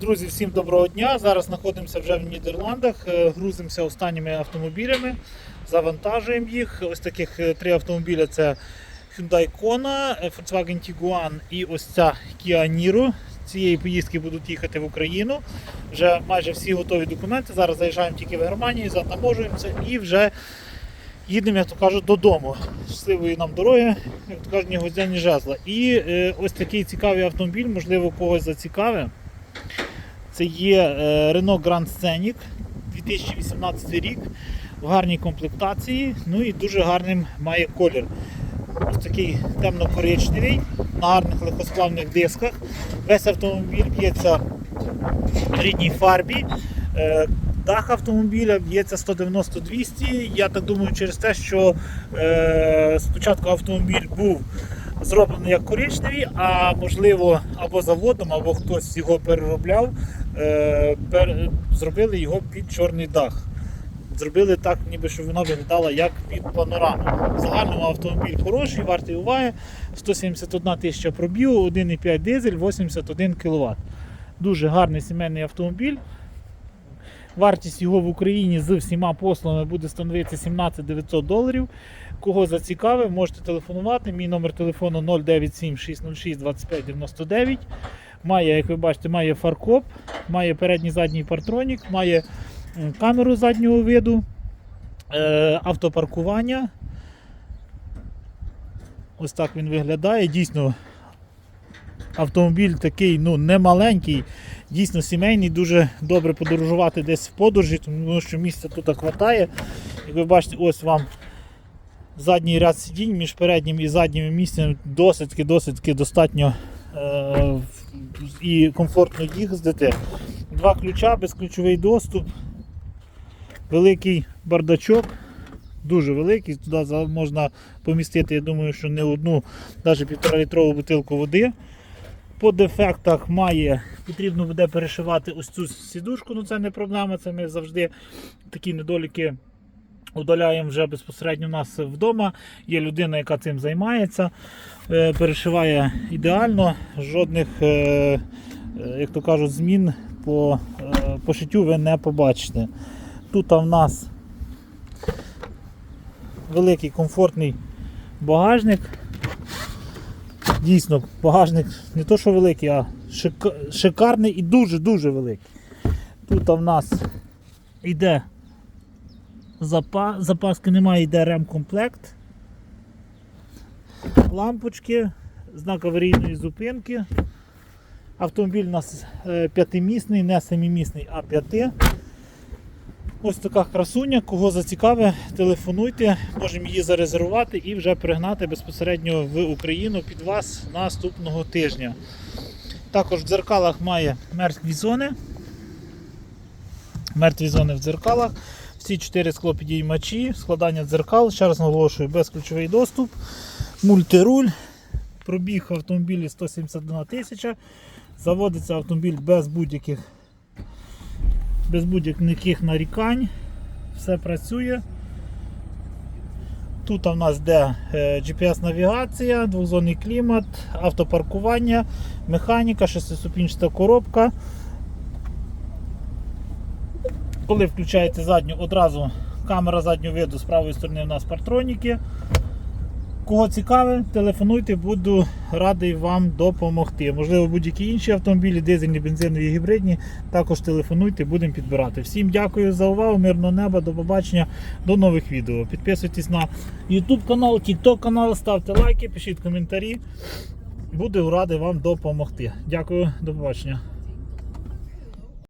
Друзі, всім доброго дня. Зараз знаходимося вже в Нідерландах, е, грузимося останніми автомобілями, завантажуємо їх. Ось таких е, три автомобіля це Hyundai Kona, е, Volkswagen Tiguan і ось ця Kia Niro. Цієї поїздки будуть їхати в Україну. Вже майже всі готові документи. Зараз заїжджаємо тільки в Германію, затаможуємося і вже їдемо, як то кажуть, додому. Щасливої нам дороги, як то кажуть, ні гвоздя, ні жезла. І е, ось такий цікавий автомобіль, можливо, когось зацікавить. Це є е, Renault Grand Scenic 2018 рік в гарній комплектації, ну і дуже гарним має колір. Ось такий темно-коричневий, на гарних легкосплавних дисках. Весь автомобіль б'ється в рідній фарбі. Е, Дах автомобіля б'ється 190-200. Я так думаю, через те, що е, спочатку автомобіль був зроблений як коричневий, а можливо або заводом, або хтось його переробляв, пер, зробили його під чорний дах. Зробили так, ніби щоб воно виглядало як під панораму. В загальному автомобіль хороший, вартий уваги. 171 тисяча пробігу, 1,5 дизель, 81 кВт. Дуже гарний сімейний автомобіль. Вартість його в Україні з всіма послугами буде становити 17 900 доларів. Кого зацікавив, можете телефонувати. Мій номер телефону 097 606 25 99. Має, як ви бачите, має фаркоп, має передній задній партронік, має камеру заднього виду, е, автопаркування. Ось так він виглядає. Дійсно, автомобіль такий ну, не маленький, дійсно сімейний, дуже добре подорожувати десь в подорожі, тому що місця тут хватає. Як ви бачите, ось вам задній ряд сидінь між переднім і заднім місцем досить досить достатньо е, і комфортно їздити. Два ключа, безключовий доступ, великий бардачок. Дуже великий, туди можна помістити, я думаю, що не одну, навіть півтора літрову бутилку води. По дефектах має, потрібно буде перешивати ось цю сідушку, ну це не проблема, це ми завжди такі недоліки удаляємо вже безпосередньо у нас вдома. Є людина, яка цим займається, е, перешиває ідеально, жодних, е, е, як то кажуть, змін по е, пошиттю ви не побачите. Тут в нас великий комфортний багажник. Дійсно, багажник не то, що великий, а шикарний і дуже-дуже великий. Тут в нас йде запа... запаски немає, йде ремкомплект. Лампочки, знак аварійної зупинки. Автомобіль у нас е, п'ятимісний, не семимісний, а п'яти. Ось така красуня, кого зацікавить, телефонуйте, можемо її зарезервувати і вже пригнати безпосередньо в Україну під вас наступного тижня. Також в дзеркалах має мертві зони. Мертві зони в дзеркалах. Всі чотири склопідіймачі, складання дзеркал, ще раз наголошую, безключовий доступ, мультируль, пробіг автомобілі 171 тисяча. Заводиться автомобіль без будь-яких без будь-яких нарікань. Все працює. Тут у нас йде е, GPS-навігація, двозонний клімат, автопаркування, механіка, шестиступінчата коробка. Коли включаєте задню, одразу камера заднього виду з правої сторони у нас партроніки. Кого цікаве, телефонуйте, буду радий вам допомогти. Можливо, будь-які інші автомобілі, дизельні, бензинові, гібридні. Також телефонуйте, будемо підбирати. Всім дякую за увагу, мирного неба, до побачення, до нових відео. Підписуйтесь на YouTube канал, TikTok канал, ставте лайки, пишіть коментарі. Буду радий вам допомогти. Дякую, до побачення.